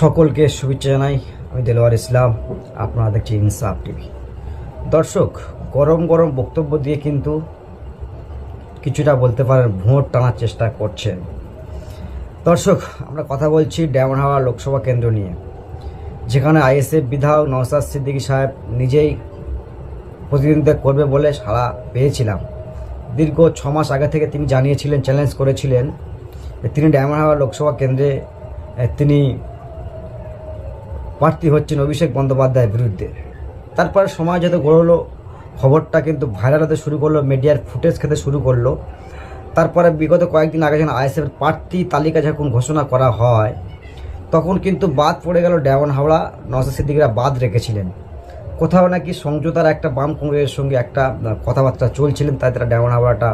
সকলকে শুভেচ্ছা জানাই। আমি দেলোয়ার ইসলাম, আপনারা দেখছি ইনসাফ টিভি। দর্শক, গরম গরম বক্তব্য দিয়ে কিন্তু কিছুটা বলতে পারেন ভোট টানার চেষ্টা করছেন। দর্শক, আমরা কথা বলছি ডায়মন্ড হাওয়া লোকসভা কেন্দ্র নিয়ে। যেখানে আইএসএফ বিধায়ক নওসাদ সিদ্দিকী সাহেব নিজেই প্রতিদ্বন্দ্বিতা করবে বলে সাড়া পেয়েছিলাম। দীর্ঘ ছ মাস আগে থেকে তিনি জানিয়েছিলেন চ্যালেঞ্জ করেছিলেন তিনি ডায়মন্ড হাওয়া লোকসভা কেন্দ্রে তিনি প্রার্থী হচ্ছেন অভিষেক বন্দ্যোপাধ্যায়ের বিরুদ্ধে। তারপরে সময় যত গড়লো খবরটা কিন্তু ভাইরাল হতে শুরু করল মিডিয়ার ফুটেজ খেতে শুরু করল। তারপরে বিগত কয়েকদিন আগে যখন আইএসএফের প্রার্থী তালিকা যখন ঘোষণা করা হয়, তখন কিন্তু বাদ পড়ে গেল ডেমন হাওড়া নওসাদ সিদ্দিকরা বাদ রেখেছিলেন। কোথাও নাকি সমঝোতার একটা বাম কংগ্রেসের সঙ্গে একটা কথাবার্তা চলছিলেন, তাই তারা ডেমন হাওড়াটা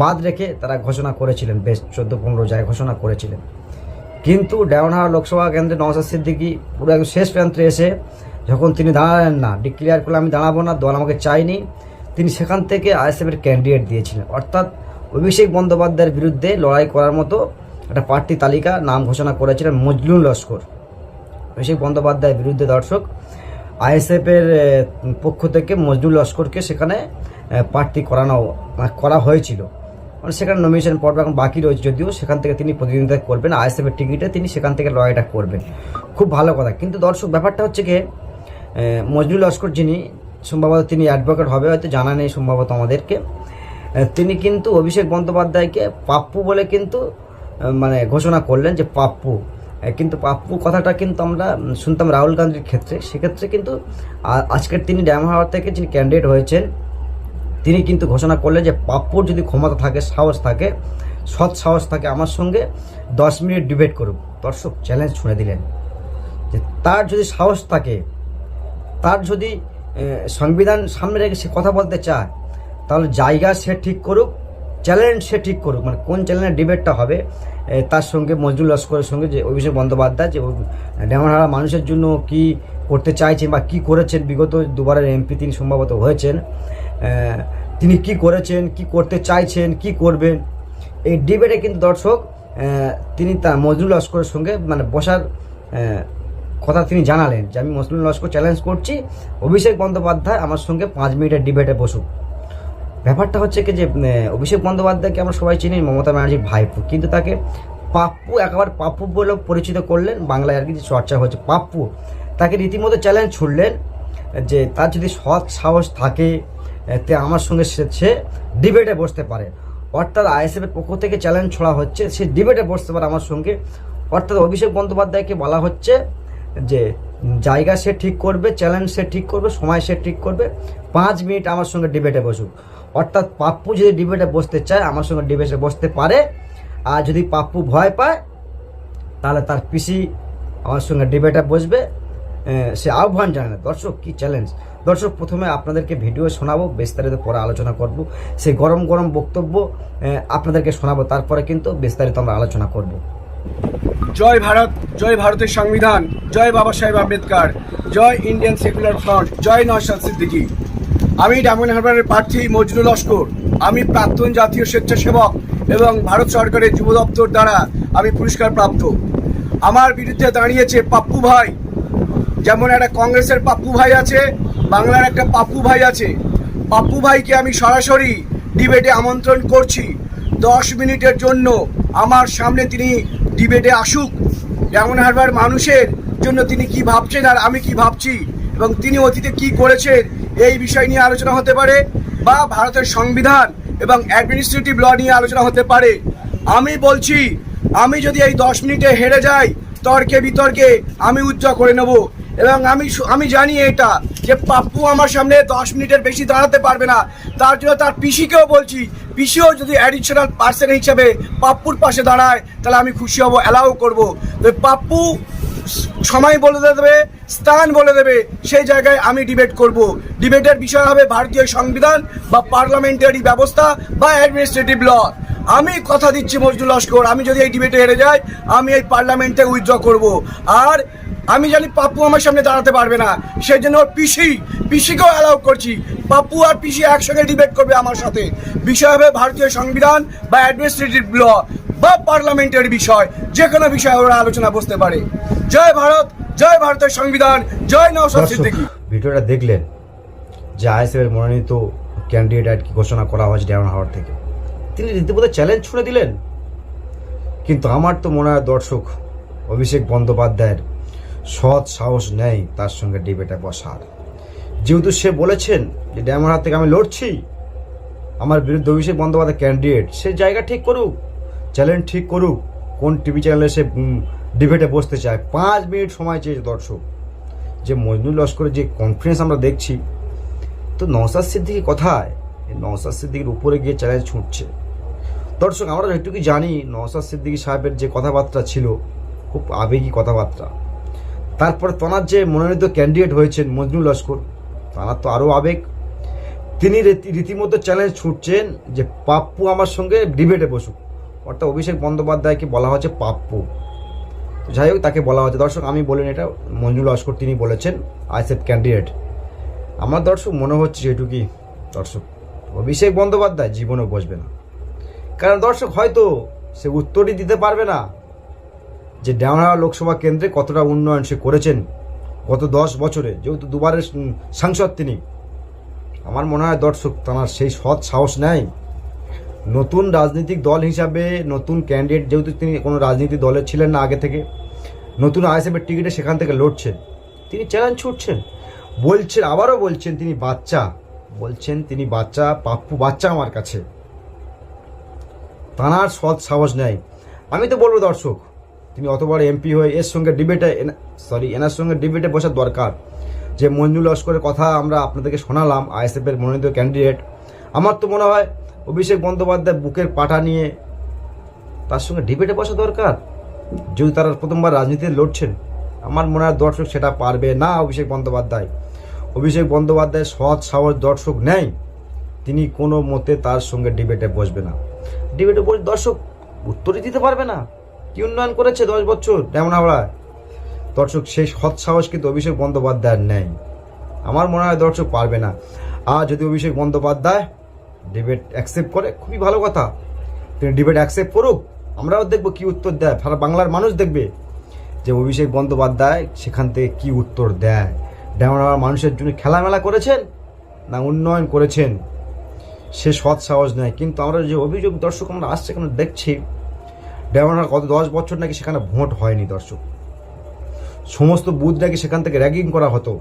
বাদ রেখে তারা ঘোষণা করেছিলেন, বেশ চোদ্দ পনেরো জায়গায় ঘোষণা করেছিলেন। কিন্তু ডেমনহাওড়া লোকসভা কেন্দ্রে নওসাদ সিদ্দিকী পুরো একদম শেষ প্রান্তে এসে যখন তিনি দাঁড়ালেন, না ডিক্লেয়ার করলে আমি দাঁড়াবো না, দল আমাকে চাইনি তিনি সেখান থেকে আইএসএফের ক্যান্ডিডেট দিয়েছিলেন। অর্থাৎ অভিষেক বন্দ্যোপাধ্যায়ের বিরুদ্ধে লড়াই করার মতো একটা প্রার্থী তালিকা নাম ঘোষণা করেছিলেন মজলুন লস্কর। অভিষেক বন্দ্যোপাধ্যায়ের বিরুদ্ধে দর্শক আইএসএফের পক্ষ থেকে মজলুল লস্করকে সেখানে প্রার্থী করানো, করা হয়েছিল। সেখানে নমিনেশন পর্ব এখন বাকি রয়েছে যদিও সেখান থেকে তিনি প্রতিদ্বন্দ্বিতা করবেন। আইএসএফের টিকিটে তিনি সেখান থেকে লড়াইটা করবেন। খুব ভালো কথা। কিন্তু দর্শক, ব্যাপারটা হচ্ছে কি মজদুর লস্কর যিনি, সম্ভবত তিনি অ্যাডভোকেট হবে, হয়তো জানা নেই সম্ভবত আমাদেরকে। তিনি কিন্তু অভিষেক বন্দ্যোপাধ্যায়কে পাপ্পু বলে কিন্তু মানে ঘোষণা করলেন যে পাপ্পু। কিন্তু পাপ্পু কথাটা কিন্তু আমরা শুনতাম রাহুল গান্ধীর ক্ষেত্রে। সেক্ষেত্রে কিন্তু আজকের তিনি ড্যাম ড্যামহাওয়ার থেকে যিনি ক্যান্ডিডেট হয়েছেন তিনি কিন্তু ঘোষণা করলেন যে পাপ্পুর যদি ক্ষমতা থাকে, সাহস থাকে, সৎ সাহস থাকে আমার সঙ্গে, দশ মিনিট ডিবেট করুক। দর্শক চ্যালেঞ্জ ছুঁড়ে দিলেন। যে তার যদি সাহস থাকে, তার যদি সংবিধান সামনে রেখে সে কথা বলতে চায়, তাহলে জায়গা সে ঠিক করুক চ্যালেঞ্জ সে ঠিক করুক। মানে কোন চ্যালেঞ্জের ডিবেটটা হবে তার সঙ্গে মজদুর লস্করের সঙ্গে যে অভিষেক বন্দ্যোপাধ্যায়, যে ডেমনহারা মানুষের জন্য কি করতে চাইছেন বা কি করেছেন, বিগত দুবারের এমপি তিনি সম্ভবত হয়েছেন তিনি কি করেছেন, কি করতে চাইছেন, কি করবেন? এই ডিবেটে কিন্তু দর্শক তিনি তা মজদুর লস্করের সঙ্গে মানে বসার কথা তিনি জানালেন যে আমি মুসলিম লস্কর চ্যালেঞ্জ করছি। অভিষেক বন্দ্যোপাধ্যায় আমার সঙ্গে পাঁচ মিনিটের ডিবেটে বসুক। ব্যাপারটা হচ্ছে কি যে অভিষেক বন্দ্যোপাধ্যায়কে আমরা সবাই চিনি, মমতা ব্যানার্জির ভাইপো। কিন্তু তাকে পাপ্পু, একেবারে পাপ্পু বলে পরিচিত করলেন, বাংলায় আর কি যে চর্চা হচ্ছে, পাপ্পু। তাকে রীতিমতো চ্যালেঞ্জ ছুড়লেন যে তার যদি সৎ সাহস থাকে তে আমার সঙ্গে সে- ডিবেটে বসতে পারে। অর্থাৎ আইএসএফের পক্ষ থেকে চ্যালেঞ্জ ছড়া হচ্ছে, সে ডিবেটে বসতে পারে আমার সঙ্গে। অর্থাৎ অভিষেক বন্দ্যোপাধ্যায়কে বলা হচ্ছে যে, জায়গা সে ঠিক করবে চ্যালেঞ্জ সে ঠিক করবে, সময় সে ঠিক করবে, পাঁচ মিনিট আমার সঙ্গে ডিবেটে বসুক। অর্থাৎ পাপ্পু যদি ডিবেটে বসতে চায়, আমার সঙ্গে ডিবেটে বসতে পারে। আর যদি পাপ্পু ভয় পায়, তাহলে তার পিসি আমার সঙ্গে ডিবেটে বসবে। সে আহ্বান জানায় দর্শক কি চ্যালেঞ্জ দর্শক, প্রথমে আপনাদেরকে ভিডিও শোনাবো, বিস্তারিত পরে আলোচনা করব। সেই গরম গরম বক্তব্য আপনাদেরকে শোনাবো, তারপরে কিন্তু বিস্তারিত আমরা আলোচনা করব। জয় ভারত, জয় ভারতের সংবিধান, জয় বাবা সাহেব আম্বেদকর, জয় ইন্ডিয়ান সেকুলার ফ্রন্ট, জয় নওশাদ সিদ্দিকী। আমি ডায়মন্ড হারবারের প্রার্থী মজনুল লস্কর, আমি প্রাক্তন জাতীয় স্বেচ্ছাসেবক এবং ভারত সরকারের যুব দপ্তর দ্বারা আমি পুরস্কার প্রাপ্ত। আমার বিরুদ্ধে দাঁড়িয়েছে পাপ্পু ভাই, যেমন একটা কংগ্রেসের পাপ্পু ভাই আছে বাংলার একটা পাপ্পু ভাই আছে। পাপ্পু ভাইকে আমি সরাসরি ডিবেটে আমন্ত্রণ করছি। দশ মিনিটের জন্য আমার সামনে তিনি ডিবেটে আসুক। যেমন হারবার মানুষের জন্য তিনি কি ভাবছেন আর আমি কি ভাবছি এবং তিনি অতীতে কি করেছেন এই বিষয় নিয়ে আলোচনা হতে পারে বা ভারতের সংবিধান এবং অ্যাডমিনিস্ট্রেটিভ ল নিয়ে আলোচনা হতে পারে। আমি বলছি, আমি যদি এই দশ মিনিটে হেরে যাই, তর্কে বিতর্কে আমি উজ্জ্বল করে নেব। এবং আমি আমি জানি এটা, যে পাপ্পু আমার সামনে দশ মিনিটের বেশি দাঁড়াতে পারবে না। তার জন্য তার পিসিকেও বলছি, পিসিও যদি অ্যাডিশনাল পার্সন হিসাবে পাপ্পুর পাশে দাঁড়ায়, তাহলে আমি খুশি হব অ্যালাউ করব। তো পাপ্পু সময় বলে দেবে, স্থান বলে দেবে, সেই জায়গায় আমি ডিবেট করব। ডিবেটের বিষয় হবে ভারতীয় সংবিধান বা পার্লামেন্টারি ব্যবস্থা বা অ্যাডমিনিস্ট্রেটিভ ল আমি কথা দিচ্ছি মজদুর লস্কর, আমি যদি এই ডিবেটে হেরে যাই, আমি এই পার্লামেন্টে উইথড্র করব। আর আমি জানি পাপ্পু আমার সামনে দাঁড়াতে পারবে না। সেই জন্য ওর পিসি পিসিকেও অ্যালাউ করছি। পাপ্পু আর পিসি একসঙ্গে ডিবেট করবে আমার সাথে। বিষয় হবে ভারতীয় সংবিধান বা অ্যাডমিনিস্ট্রেটিভ ল বা পার্লামেন্টের বিষয়। যে কোনো বিষয়ে ওরা আলোচনা বসতে পারে। জয় ভারত জয় ভারতের সংবিধান জয় নওশাদ সিদ্দিকী। ভিডিওটা দেখলেন যে আইএসএফের মনোনীত ক্যান্ডিডেট আর কি ঘোষণা করা হয়েছে ডেমন হাওয়ার থেকে। তিনি রীতিমতো চ্যালেঞ্জ ছুড়ে দিলেন। কিন্তু আমার তো মনে হয় দর্শক অভিষেক বন্দ্যোপাধ্যায়ের সৎ সাহস নেই তার সঙ্গে ডিবেটে বসার। যেহেতু সে বলেছেন যে ডেমন হাত থেকে আমি লড়ছি, আমার বিরুদ্ধে অভিষেক বন্দ্যোপাধ্যায় ক্যান্ডিডেট সে জায়গা ঠিক করুক চ্যালেঞ্জ ঠিক করুক, কোন টিভি চ্যানেলে সে ডিবেটে বসতে চায়। পাঁচ মিনিট সময় চেয়েছে দর্শক। যে মজনুল লস্করের যে কনফিডেন্স আমরা দেখছি, তো নওসাদ সিদ্দিকি কোথায়? নওসাদ সিদ্দিকির উপরে গিয়ে চ্যালেঞ্জ ছুটছে। দর্শক, আমরা একটু কি জানি নওসাদ সিদ্দিকি সাহেবের যে কথাবার্তা ছিল, খুব আবেগী কথাবার্তা। তারপরে তনার যে মনোনীত ক্যান্ডিডেট হয়েছেন মজনুল লস্কর, তার তো আরও আবেগ। তিনি রীতি- রীতিমতো চ্যালেঞ্জ ছুটছেন যে পাপ্পু আমার সঙ্গে ডিবেটে বসুক। অর্থাৎ অভিষেক বন্দ্যোপাধ্যায়কে বলা হচ্ছে পাপ্পু। যাই হোক, তাকে বলা হচ্ছে দর্শক, আমি বলেন এটা মঞ্জুল লস্কর তিনি বলেছেন আইসেফ ক্যান্ডিডেট আমার দর্শক, মনে হচ্ছে যেটুকি দর্শক, অভিষেক বন্দ্যোপাধ্যায় জীবনেও বসবে না। কারণ দর্শক, হয়তো সে উত্তরই দিতে পারবে না। যে ডাউনহাওয়া লোকসভা কেন্দ্রে কতটা উন্নয়ন সে করেছেন, গত দশ বছরে, যেহেতু দুবারের সাংসদ তিনি, আমার মনে হয় দর্শক, তার সেই সৎ সাহস নেয় নতুন রাজনৈতিক দল হিসাবে, নতুন ক্যান্ডিডেট যেহেতু তিনি কোনো রাজনীতি দলে ছিলেন না আগে থেকে, নতুন আইএসএফের টিকিটে সেখান থেকে লড়ছেন। তিনি চ্যালেঞ্জ ছুটছেন। বলছেন, আবারও বলছেন তিনি বাচ্চা, বলছেন তিনি বাচ্চা, পাপ্পু বাচ্চা আমার কাছে। তাঁর সৎ সাহস নেয় আমি তো বলব দর্শক তিনি অত বড় এমপি হয়ে এর সঙ্গে ডিবেটে সরি এনার সঙ্গে ডিবেটে বসার দরকার। যে মঞ্জু লস্করের কথা আমরা আপনাদেরকে শোনালাম আইএসএফের মনোনীত ক্যান্ডিডেট আমার তো মনে হয় অভিষেক বন্দ্যোপাধ্যায় বুকের পাটা নিয়ে তার সঙ্গে ডিবেটে বসা দরকার। যদি তারা প্রথমবার রাজনীতিতে লড়ছেন, আমার মনে হয় দর্শক সেটা পারবে না অভিষেক বন্দ্যোপাধ্যায়। অভিষেক বন্দ্যোপাধ্যায় সৎ, সাহস দর্শক নেই, তিনি কোনো মতে তার সঙ্গে ডিবেটে বসবে না। ডিবেটে বসে দর্শক উত্তরই দিতে পারবে না। কি উন্নয়ন করেছে দশ বছর? তেমন হাওড়ায় দর্শক, সেই সৎ সাহস কিন্তু অভিষেক বন্দ্যোপাধ্যায়ের নেই। আমার মনে হয় দর্শক পারবে না। আর যদি অভিষেক বন্দ্যোপাধ্যায় ডিবেট অ্যাকসেপ্ট করে, খুবই ভালো কথা। তিনি ডিবেট অ্যাকসেপ্ট করুক, আমরাও দেখব কি উত্তর দেয়। সারা বাংলার মানুষ দেখবে যে অভিষেক বন্দ্যোপাধ্যায় সেখান থেকে কি উত্তর দেয়। ডেমোনার মানুষের জন্য খেলামেলা করেছেন না উন্নয়ন করেছেন? সে সৎ সাহস নেয় কিন্তু আমরা যে অভিযোগ দর্শক আমরা আসছে কেন দেখছি ডেমোনার গত দশ বছর নাকি সেখানে ভোট হয়নি দর্শক। সমস্ত বুথ নাকি সেখান থেকে র্যাগিং করা হতো।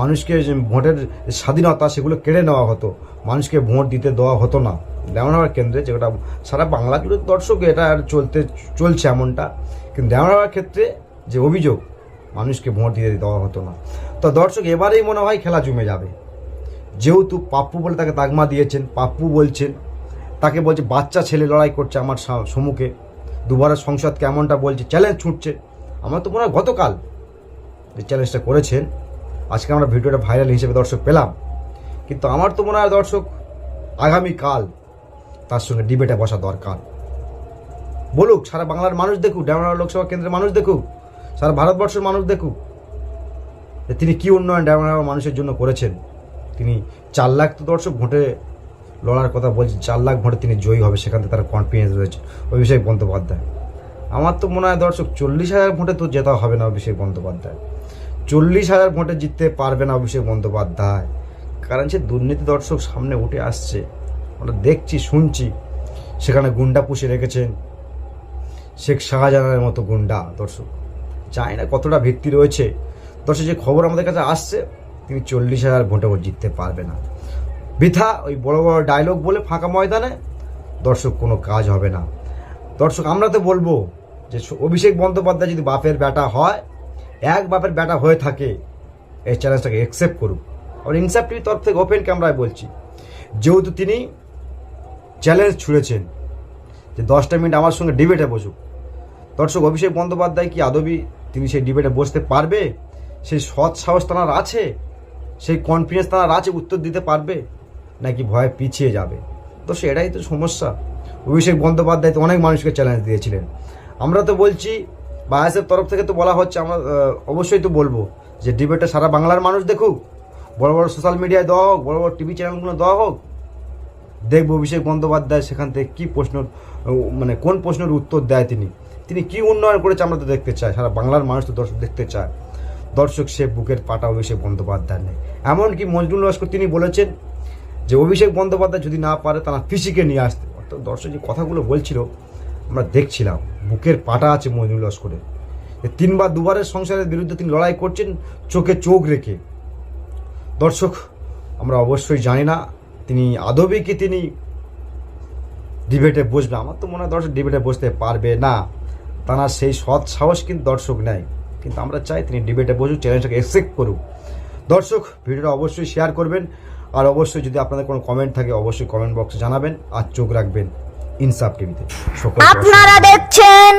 মানুষকে ভোটের স্বাধীনতা সেগুলো কেড়ে নেওয়া হতো। মানুষকে ভোট দিতে দেওয়া হতো না। দেওয়ানহার কেন্দ্রে যেটা সারা বাংলা জুড়ে দর্শক এটা আর চলতে, চলছে এমনটা। কিন্তু দেওয়ানহার ক্ষেত্রে যে অভিযোগ, মানুষকে ভোট দিতে দেওয়া হতো না। তো দর্শক, এবারেই মনে হয় খেলা জমে যাবে। যেহেতু পাপ্পু বলে তাকে তাগমা দিয়েছেন, পাপ্পু বলছেন, তাকে বলছে বাচ্চা ছেলে লড়াই করছে আমার সম্মুখে। দুবারের সংসদ কেমনটা বলছে চ্যালেঞ্জ ছুটছে। আমার তো মনে হয় গতকাল যে চ্যালেঞ্জটা করেছেন। আজকে আমরা ভিডিওটা ভাইরাল হিসেবে দর্শক পেলাম। কিন্তু আমার তো মনে হয় দর্শক, আগামীকাল তার সঙ্গে ডিবেটে বসা দরকার। বলুক, সারা বাংলার মানুষ দেখুক, ডেমরা লোকসভা কেন্দ্রের মানুষ দেখুক, সারা ভারতবর্ষের মানুষ দেখুক তিনি কি উন্নয়ন ডেমরা মানুষের জন্য করেছেন। তিনি চার লাখ তো দর্শক ভোটে লড়ার কথা বলছেন, চার লাখ ভোটে তিনি জয়ী হবে, সেখান থেকে তার কনফিডেন্স রয়েছে। অভিষেক বন্দ্যোপাধ্যায়। আমার তো মনে হয় দর্শক, চল্লিশ হাজার ভোটে তো জেতা হবে না অভিষেক বন্দ্যোপাধ্যায়। চল্লিশ হাজার ভোটে জিততে পারবে না অভিষেক বন্দ্যোপাধ্যায়। কারণ সে দুর্নীতি দর্শক সামনে উঠে আসছে। আমরা দেখছি, শুনছি। সেখানে গুন্ডা পুষে রেখেছেন শেখ শাহজাহানের মতো গুন্ডা দর্শক। জানি না কতটা ভিত্তি রয়েছে? দর্শক, যে খবর আমাদের কাছে আসছে, তিনি চল্লিশ হাজার ভোটে জিততে পারবে না। বৃথা, ওই বড় বড় ডায়লগ বলে ফাঁকা ময়দানে দর্শক কোনো কাজ হবে না। দর্শক, আমরা তো বলব যে অভিষেক বন্দ্যোপাধ্যায় যদি বাপের ব্যাটা হয়, এক বাপের ব্যাটা হয়ে থাকে, এই চ্যালেঞ্জটাকে অ্যাকসেপ্ট করুক। আর ইনসাফ তরফ থেকে ওপেন ক্যামেরায় বলছি, যেহেতু তিনি চ্যালেঞ্জ ছুঁড়েছেন, যে দশটা মিনিট আমার সঙ্গে ডিবেটে বসুক। দর্শক, অভিষেক বন্দ্যোপাধ্যায় কি আদবি তিনি সেই ডিবেটে বসতে পারবে? সেই সৎ সাহস তাঁর আছে? সেই কনফিডেন্স তাঁর আছে, উত্তর দিতে পারবে? নাকি ভয়ে পিছিয়ে যাবে? তো সেটাই তো সমস্যা। অভিষেক বন্দ্যোপাধ্যায় তো অনেক মানুষকে চ্যালেঞ্জ দিয়েছিলেন। আমরা তো বলছি, বায়াসের তরফ থেকে তো বলা হচ্ছে, আমরা অবশ্যই তো বলব যে ডিবেটটা সারা বাংলার মানুষ দেখুক, বড় বড় সোশ্যাল মিডিয়ায় দেওয়া হোক, বড় বড় টিভি চ্যানেলগুলো দেওয়া হোক, দেখব অভিষেক বন্দ্যোপাধ্যায় সেখান থেকে কী প্রশ্ন মানে কোন প্রশ্নের উত্তর দেয় তিনি। তিনি কি উন্নয়ন করেছে আমরা তো দেখতে চাই, সারা বাংলার মানুষ তো দর্শক দেখতে চায়। দর্শক সে বুকের পাটা অভিষেক বন্দ্যোপাধ্যায় নেই। এমনকি মজনুল লস্কর তিনি বলেছেন যে অভিষেক বন্দ্যোপাধ্যায় যদি না পারে তারা ফিসিকে নিয়ে আসতে। অর্থাৎ দর্শক যে কথাগুলো বলছিল, আমরা দেখছিলাম, বুকের পাটা আছে মজনুল লস্করের। তিনবার দুবারের সংসারের বিরুদ্ধে তিনি লড়াই করছেন, চোখে চোখ রেখে। দর্শক, আমরা অবশ্যই জানি না, তিনি আদবে কি তিনি ডিবেটে বসবে? আমার তো মনে হয় দর্শক ডিবেটে বসতে পারবে না। তার সেই সৎ সাহস কিন্তু দর্শক নেয়। কিন্তু আমরা চাই তিনি ডিবেটে বসুক, চ্যালেঞ্জটাকে অ্যাকসেপ্ট করুক। দর্শক, ভিডিওটা অবশ্যই শেয়ার করবেন। আর অবশ্যই যদি আপনাদের কোনো কমেন্ট থাকে অবশ্যই কমেন্ট বক্সে জানাবেন আর চোখ রাখবেন ইনসাফ টিভিতে আপনারা দেখছেন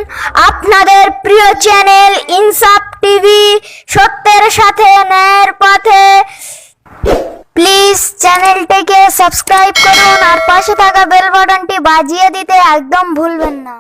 আপনাদের প্রিয় চ্যানেল ইনসাফ টিভি সত্যের সাথে ন্যায়ের পথে। প্লিজ চ্যানেলটিকে সাবস্ক্রাইব করুন আর পাশে থাকা বেল বাটনটি বাজিয়ে দিতে একদম ভুলবেন না।